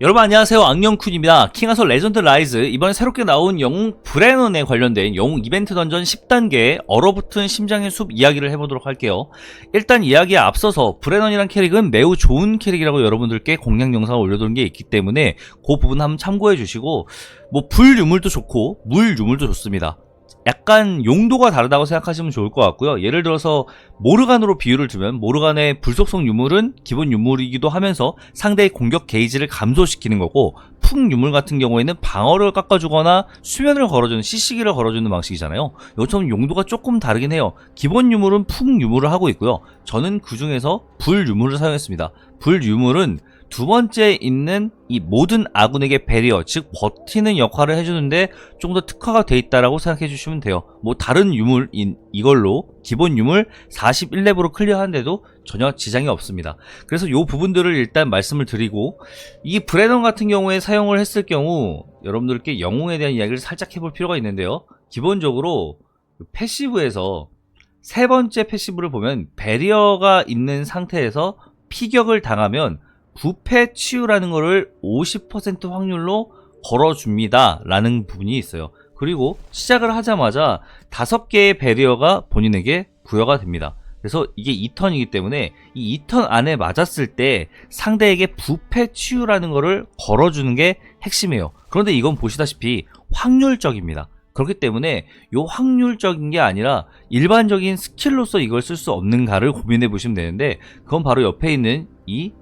여러분 안녕하세요. 악령쿤입니다. 킹하서 레전드 라이즈 이번에 새롭게 나온 영웅 브레넌에 관련된 영웅 이벤트 던전 10단계 얼어붙은 심장의 숲 이야기를 해보도록 할게요. 일단 이야기에 앞서서 브레넌이란 캐릭은 매우 좋은 캐릭이라고 여러분들께 공략 영상을 올려둔 게 있기 때문에 그 부분 한번 참고해 주시고 뭐 불 유물도 좋고 물 유물도 좋습니다 약간 용도가 다르다고 생각하시면 좋을 것 같고요. 예를 들어서 모르간으로 비유를 주면 모르간의 불속성 유물은 기본 유물이기도 하면서 상대의 공격 게이지를 감소시키는 거고 풍 유물 같은 경우에는 방어를 깎아주거나 수면을 걸어주는 CC기를 걸어주는 방식이잖아요. 이것처럼 용도가 조금 다르긴 해요. 기본 유물은 풍 유물을 하고 있고요. 저는 그 중에서 불 유물을 사용했습니다. 불 유물은 두 번째 있는 이 모든 아군에게 배리어, 즉 버티는 역할을 해주는데 좀 더 특화가 돼 있다라고 생각해 주시면 돼요. 뭐 다른 유물 인 이걸로 기본 유물 41렙으로 클리어하는데도 전혀 지장이 없습니다. 그래서 요 부분들을 일단 말씀을 드리고 이 브레넌 같은 경우에 사용을 했을 경우 여러분들께 영웅에 대한 이야기를 살짝 해볼 필요가 있는데요. 기본적으로 패시브에서 세 번째 패시브를 보면 배리어가 있는 상태에서 피격을 당하면 부패 치유라는 거를 50% 확률로 걸어줍니다. 라는 부분이 있어요. 그리고 시작을 하자마자 다섯 개의 배리어가 본인에게 부여가 됩니다. 그래서 이게 2턴이기 때문에 이 2턴 안에 맞았을 때 상대에게 부패 치유라는 거를 걸어주는 게 핵심이에요. 그런데 이건 보시다시피 확률적입니다. 그렇기 때문에 이 확률적인 게 아니라 일반적인 스킬로서 이걸 쓸 수 없는가를 고민해 보시면 되는데 그건 바로 옆에 있는 이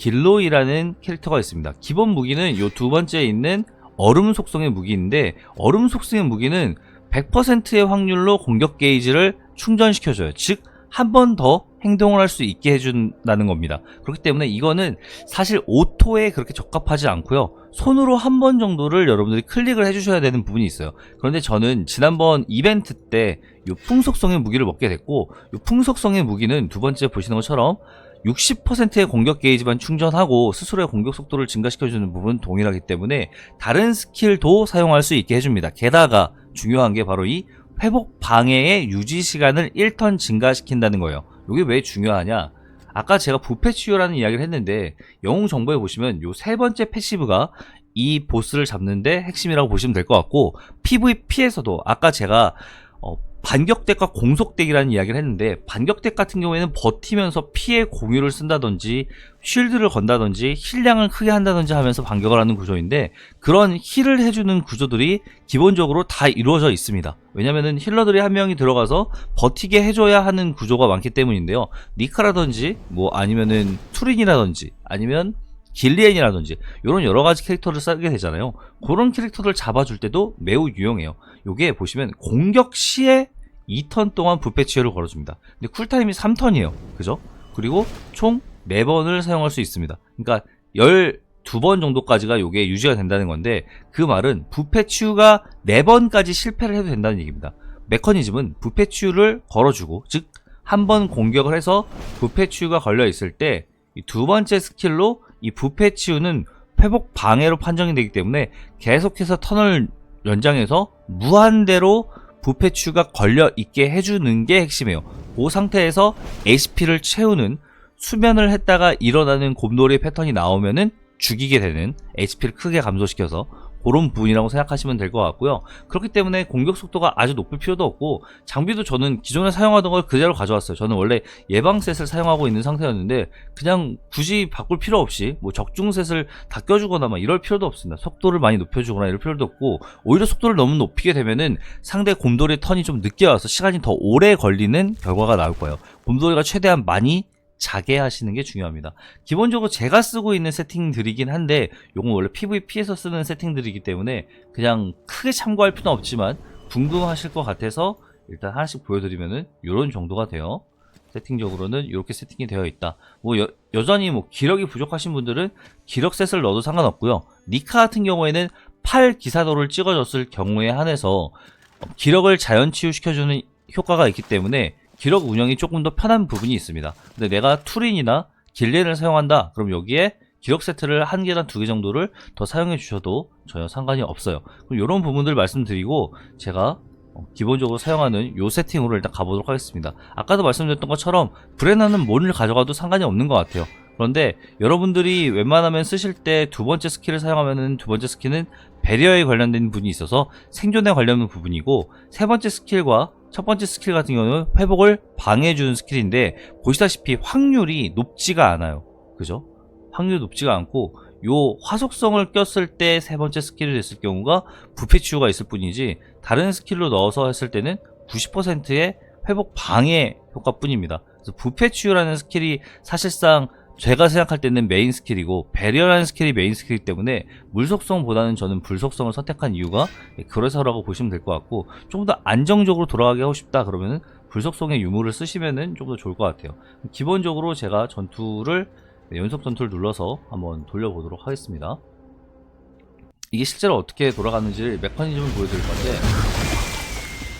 길로이라는 캐릭터가 있습니다. 기본 무기는 이 두 번째에 있는 얼음 속성의 무기인데 얼음 속성의 무기는 100%의 확률로 공격 게이지를 충전시켜줘요. 즉, 한 번 더 행동을 할 수 있게 해준다는 겁니다. 그렇기 때문에 이거는 사실 오토에 그렇게 적합하지 않고요. 손으로 한 번 정도를 여러분들이 클릭을 해주셔야 되는 부분이 있어요. 그런데 저는 지난번 이벤트 때 이 풍속성의 무기를 먹게 됐고, 이 풍속성의 무기는 두 번째 보시는 것처럼 60%의 공격 게이지만 충전하고 스스로의 공격 속도를 증가시켜주는 부분은 동일하기 때문에 다른 스킬도 사용할 수 있게 해줍니다. 게다가 중요한 게 바로 이 회복 방해의 유지 시간을 1턴 증가시킨다는 거예요. 이게 왜 중요하냐? 아까 제가 부패 치유라는 이야기를 했는데 영웅 정보에 보시면 요 세 번째 패시브가 이 보스를 잡는데 핵심이라고 보시면 될 것 같고 PVP에서도 아까 제가 어, 반격덱과 공속덱이라는 이야기를 했는데 반격덱 같은 경우에는 버티면서 피해 공유를 쓴다든지 쉴드를 건다든지 힐량을 크게 한다든지 하면서 반격을 하는 구조인데 그런 힐을 해주는 구조들이 기본적으로 다 이루어져 있습니다. 왜냐면은 힐러들이 한 명이 들어가서 버티게 해줘야 하는 구조가 많기 때문인데요. 니카라든지 뭐 아니면은 투린이라든지 아니면 길리엔이라든지 이런 여러 가지 캐릭터를 쓰게 되잖아요. 그런 캐릭터를 잡아줄 때도 매우 유용해요. 요게 보시면 공격 시에 2턴 동안 부패 치유를 걸어줍니다. 근데 쿨타임이 3턴이에요. 그죠? 그리고 총 4번을 사용할 수 있습니다. 그러니까 12번 정도까지가 요게 유지가 된다는 건데 그 말은 부패 치유가 4번까지 실패를 해도 된다는 얘기입니다. 메커니즘은 부패 치유를 걸어주고 즉 한 번 공격을 해서 부패 치유가 걸려 있을 때이두 번째 스킬로 이 부패 치유는 회복 방해로 판정이 되기 때문에 계속해서 턴을 연장해서 무한대로 부패 치유가 걸려 있게 해주는 게 핵심이에요. 그 상태에서 HP를 채우는 수면을 했다가 일어나는 곰돌이 패턴이 나오면은 죽이게 되는 HP를 크게 감소시켜서 그런 부분이라고 생각하시면 될 것 같고요. 그렇기 때문에 공격 속도가 아주 높을 필요도 없고 장비도 저는 기존에 사용하던 걸 그대로 가져왔어요. 저는 원래 예방셋을 사용하고 있는 상태였는데 그냥 굳이 바꿀 필요 없이 뭐 적중셋을 다 껴주거나 막 이럴 필요도 없습니다. 속도를 많이 높여주거나 이럴 필요도 없고 오히려 속도를 너무 높이게 되면은 상대 곰돌이 턴이 좀 늦게 와서 시간이 더 오래 걸리는 결과가 나올 거예요. 곰돌이가 최대한 많이 자게 하시는 게 중요합니다. 기본적으로 제가 쓰고 있는 세팅들이긴 한데 요건 원래 PVP에서 쓰는 세팅들이기 때문에 그냥 크게 참고할 필요는 없지만 궁금하실 것 같아서 일단 하나씩 보여드리면은 요런 정도가 돼요. 세팅적으로는 이렇게 세팅이 되어 있다. 뭐 여, 여전히 뭐 기력이 부족하신 분들은 기력셋을 넣어도 상관없고요. 니카 같은 경우에는 8 기사도를 찍어줬을 경우에 한해서 기력을 자연 치유시켜주는 효과가 있기 때문에 기록 운영이 조금 더 편한 부분이 있습니다. 근데 내가 투린이나 길렌을 사용한다. 그럼 여기에 기록 세트를 한 개나 두 개 정도를 더 사용해 주셔도 전혀 상관이 없어요. 그럼 이런 부분들 말씀드리고 제가 어, 기본적으로 사용하는 요 세팅으로 일단 가보도록 하겠습니다. 아까도 말씀드렸던 것처럼 브레나는 뭐를 가져가도 상관이 없는 것 같아요. 그런데 여러분들이 웬만하면 쓰실 때 두 번째 스킬을 사용하면은 두 번째 스킬은 배리어에 관련된 부분이 있어서 생존에 관련된 부분이고 세 번째 스킬과 첫 번째 스킬 같은 경우는 회복을 방해해주는 스킬인데 보시다시피 확률이 높지가 않아요. 그죠? 확률이 높지가 않고 요 화속성을 꼈을 때 세 번째 스킬이 됐을 경우가 부패 치유가 있을 뿐이지 다른 스킬로 넣어서 했을 때는 90%의 회복 방해 효과뿐입니다. 그래서 부패 치유라는 스킬이 사실상 제가 생각할 때는 메인 스킬이고 배리어라는 스킬이 메인 스킬이기 때문에 물속성보다는 저는 불속성을 선택한 이유가 그래서라고 보시면 될 것 같고 좀더 안정적으로 돌아가게 하고 싶다 그러면은 불속성의 유물을 쓰시면은 좀 더 좋을 것 같아요. 기본적으로 제가 전투를 네, 연속 전투를 눌러서 한번 돌려보도록 하겠습니다. 이게 실제로 어떻게 돌아가는지 메커니즘을 보여드릴 건데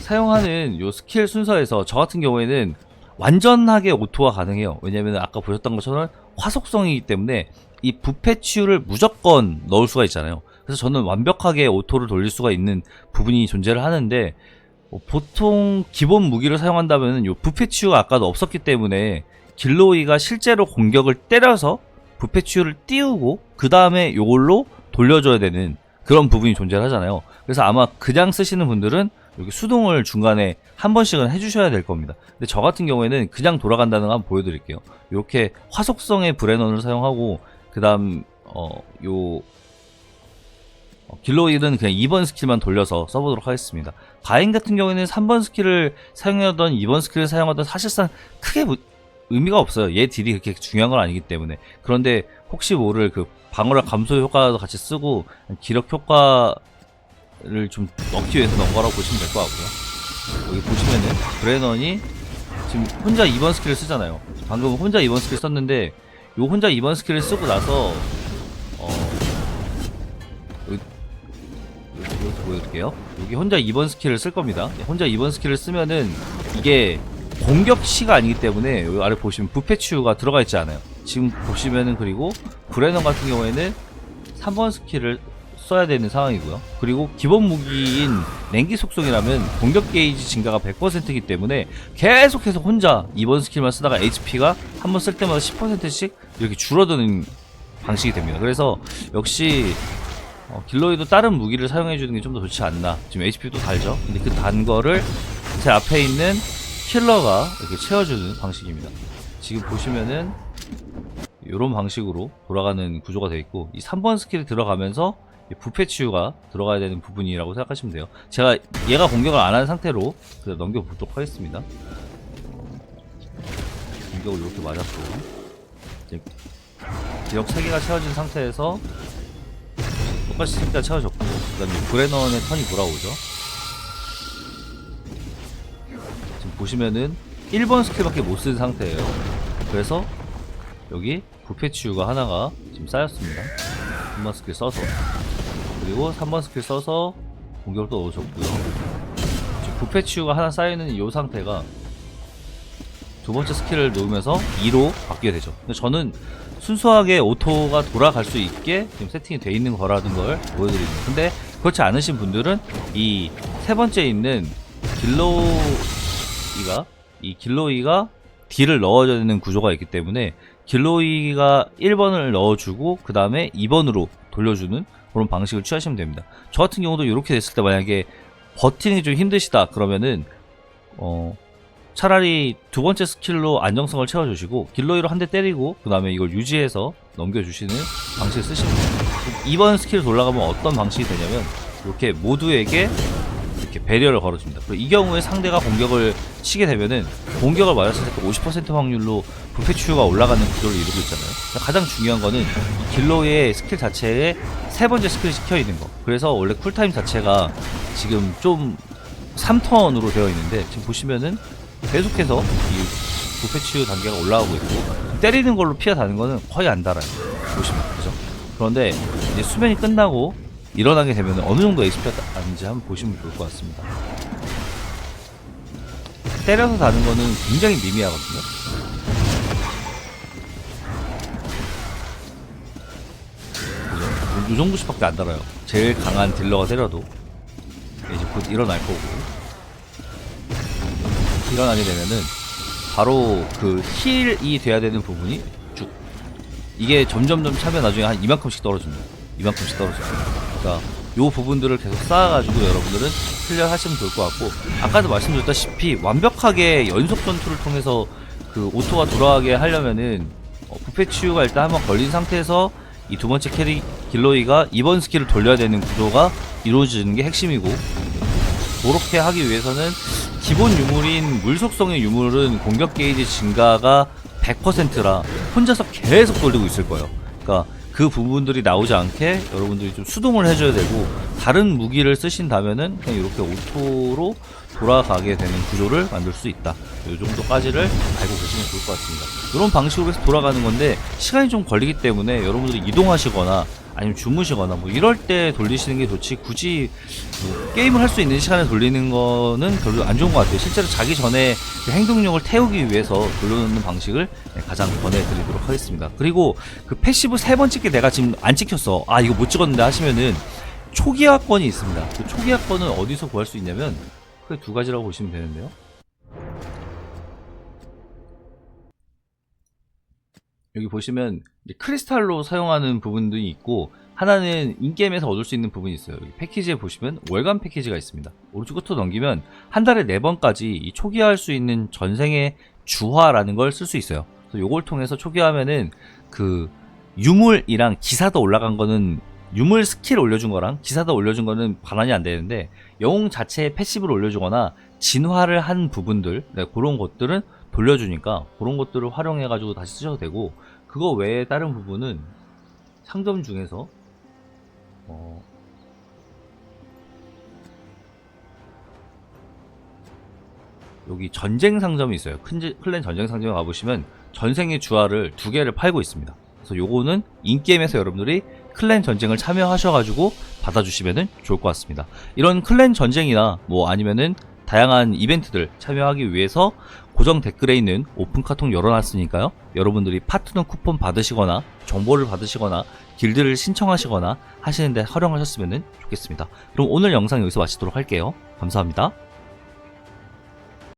사용하는 요 스킬 순서에서 저 같은 경우에는 완전하게 오토가 가능해요. 왜냐면 아까 보셨던 것처럼 화속성이기 때문에 이 부패 치유를 무조건 넣을 수가 있잖아요. 그래서 저는 완벽하게 오토를 돌릴 수가 있는 부분이 존재를 하는데 어, 보통 기본 무기를 사용한다면 요 부패 치유가 아까도 없었기 때문에 길로이가 실제로 공격을 때려서 부패 치유를 띄우고 그 다음에 요걸로 돌려줘야 되는 그런 부분이 존재를 하잖아요. 그래서 아마 그냥 쓰시는 분들은 여기 수동을 중간에 한 번씩은 해주셔야 될 겁니다. 근데 저 같은 경우에는 그냥 돌아간다는 거 한번 보여드릴게요. 이렇게 화속성의 브레넌을 사용하고 그 다음 어요 어, 길로일은 그냥 2번 스킬만 돌려서 써보도록 하겠습니다. 가인 같은 경우에는 3번 스킬을 사용하던 2번 스킬을 사용하던 사실상 크게 무- 의미가 없어요. 얘 딜이 그렇게 중요한 건 아니기 때문에. 그런데 혹시 모를 그 방어력 감소 효과도 같이 쓰고 기력 효과를 좀 넣기 위해서 넣은 거라고 보시면 될 것 같고요. 여기 보시면은 브레넌이 지금 혼자 2번 스킬을 쓰잖아요. 방금 혼자 2번 스킬 썼는데 요 혼자 2번 스킬을 쓰고 나서 어 여기 여기 보여드릴게요. 여기 혼자 2번 스킬을 쓸 겁니다. 혼자 2번 스킬을 쓰면은 이게 공격 시가 아니기 때문에 여기 아래 보시면 부패 치유가 들어가 있지 않아요. 지금 보시면은 그리고 브레넌 같은 경우에는 3번 스킬을 써야 되는 상황이고요. 그리고 기본 무기인 냉기 속성이라면 공격 게이지 증가가 100%이기 때문에 계속해서 혼자 2번 스킬만 쓰다가 HP가 한 번 쓸 때마다 10%씩 이렇게 줄어드는 방식이 됩니다. 그래서 역시 어, 길로이도 다른 무기를 사용해 주는 게 좀 더 좋지 않나. 지금 HP도 달죠. 근데 그 단 거를 제 앞에 있는 킬러가 이렇게 채워주는 방식입니다. 지금 보시면은 이런 방식으로 돌아가는 구조가 되어 있고 이 3번 스킬이 들어가면서 이 부패 치유가 들어가야 되는 부분이라고 생각하시면 돼요. 제가 얘가 공격을 안 한 상태로 그냥 넘겨보도록 하겠습니다. 공격을 이렇게 맞았고 이제 기력 3개가 채워진 상태에서 똑같이 3개가 채워졌고 그 다음에 브레넌의 턴이 돌아오죠. 지금 보시면은 1번 스킬밖에 못 쓴 상태예요. 그래서 여기 부패 치유가 하나가 지금 쌓였습니다. 3번 스킬 써서 그리고 3번 스킬 써서 공격을 또 넣으셨고요. 지금 부패 치유가 하나 쌓여있는 이 상태가 두 번째 스킬을 놓으면서 2로 바뀌게 되죠. 근데 저는 순수하게 오토가 돌아갈 수 있게 지금 세팅이 돼 있는 거라는 걸 보여드리는 거예요. 근데 그렇지 않으신 분들은 이 세 번째 있는 길로이가 이 길로이가 딜을 넣어줘야 되는 구조가 있기 때문에 길로이가 1번을 넣어주고 그 다음에 2번으로 돌려주는 그런 방식을 취하시면 됩니다. 저 같은 경우도 이렇게 됐을 때 만약에 버티는 게 좀 힘드시다 그러면은 어 차라리 두 번째 스킬로 안정성을 채워주시고 길로이로 한 대 때리고 그 다음에 이걸 유지해서 넘겨주시는 방식을 쓰시면 돼요. 2번 스킬 올라가면 어떤 방식이 되냐면 이렇게 모두에게 이렇게 배리어를 걸어줍니다. 이 경우에 상대가 공격을 치게 되면은 공격을 맞았을 때 50% 확률로 부패 치유가 올라가는 구조를 이루고 있잖아요. 가장 중요한 거는 이 길로의 스킬 자체에 세 번째 스킬이 시켜 있는 거. 그래서 원래 쿨타임 자체가 지금 좀 3턴으로 되어 있는데 지금 보시면은 계속해서 이 부패 치유 단계가 올라가고 있고 때리는 걸로 피가 다는 거는 거의 안 달아요. 보시면 그죠? 그런데 이제 수면이 끝나고 일어나게 되면 어느 정도 HP가 나는지 한번 보시면 좋을 것 같습니다. 때려서 다는 거는 굉장히 미미하거든요. 그죠? 이 정도씩밖에 안 달아요. 제일 강한 딜러가 때려도 이제 곧 일어날 거고 일어나게 되면은 바로 그 힐이 돼야 되는 부분이 쭉 이게 점점점 차면 나중에 한 이만큼씩 떨어집니다. 이만큼씩 떨어져요. 그러니까 요 부분들을 계속 쌓아가지고 여러분들은 클리어 하시면 좋을 것 같고 아까도 말씀드렸다시피 완벽하게 연속 전투를 통해서 그 오토가 돌아가게 하려면은 어, 부패 치유가 일단 한번 걸린 상태에서 이 두 번째 캐리 길로이가 이번 스킬을 돌려야 되는 구조가 이루어지는 게 핵심이고 그렇게 하기 위해서는 기본 유물인 물 속성의 유물은 공격 게이지 증가가 100%라 혼자서 계속 돌리고 있을 거예요. 그러니까 그 부분들이 나오지 않게 여러분들이 좀 수동을 해줘야 되고 다른 무기를 쓰신다면은 그냥 이렇게 오토로 돌아가게 되는 구조를 만들 수 있다. 이 정도까지를 알고 계시면 좋을 것 같습니다. 이런 방식으로 해서 돌아가는 건데 시간이 좀 걸리기 때문에 여러분들이 이동하시거나 아니면 주무시거나 뭐 이럴 때 돌리시는 게 좋지 굳이 뭐 게임을 할 수 있는 시간에 돌리는 거는 별로 안 좋은 것 같아요. 실제로 자기 전에 그 행동력을 태우기 위해서 돌려놓는 방식을 네, 가장 권해드리도록 하겠습니다. 그리고 그 패시브 세 번 찍기 내가 지금 안 찍혔어. 아 이거 못 찍었는데 하시면은 초기화권이 있습니다. 그 초기화권은 어디서 구할 수 있냐면 그 두 가지라고 보시면 되는데요. 여기 보시면 크리스탈로 사용하는 부분들이 있고 하나는 인게임에서 얻을 수 있는 부분이 있어요. 여기 패키지에 보시면 월간 패키지가 있습니다. 오른쪽 끝으로 넘기면 한 달에 네 번까지 이 초기화할 수 있는 전생의 주화라는 걸 쓸 수 있어요. 그래서 요걸 통해서 초기화하면은 그 유물이랑 기사도 올라간 거는 유물 스킬 올려준 거랑 기사도 올려준 거는 반환이 안 되는데 영웅 자체의 패시브를 올려주거나 진화를 한 부분들 네, 그런 것들은 돌려주니까 그런 것들을 활용해 가지고 다시 쓰셔도 되고 그거 외에 다른 부분은 상점 중에서 어, 여기 전쟁 상점이 있어요. 클랜 전쟁 상점에 가보시면 전생의 주화를 두 개를 팔고 있습니다. 그래서 요거는 인게임에서 여러분들이 클랜 전쟁을 참여하셔가지고 받아주시면 좋을 것 같습니다. 이런 클랜 전쟁이나 뭐 아니면은 다양한 이벤트들 참여하기 위해서 고정 댓글에 있는 오픈 카톡 열어놨으니까요. 여러분들이 파트너 쿠폰 받으시거나 정보를 받으시거나 길드를 신청하시거나 하시는데 활용하셨으면 좋겠습니다. 그럼 오늘 영상 여기서 마치도록 할게요. 감사합니다.